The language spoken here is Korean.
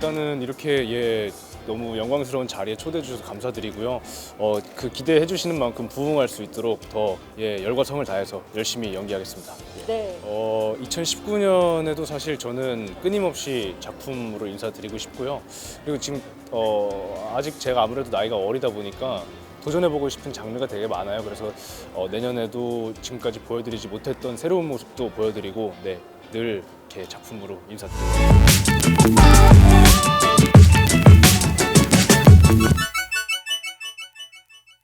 일단은 이렇게 예 너무 영광스러운 자리에 초대해 주셔서 감사드리고요. 어, 그 기대해 주시는 만큼 부응할 수 있도록 더 예, 열과 성을 다해서 열심히 연기하겠습니다. 네. 어, 2019년에도 사실 저는 끊임없이 작품으로 인사드리고 싶고요. 그리고 지금 어, 아직 제가 아무래도 나이가 어리다 보니까 도전해보고 싶은 장르가 되게 많아요. 그래서 어, 내년에도 지금까지 보여드리지 못했던 새로운 모습도 보여드리고 네, 늘 이렇게 작품으로 인사드리고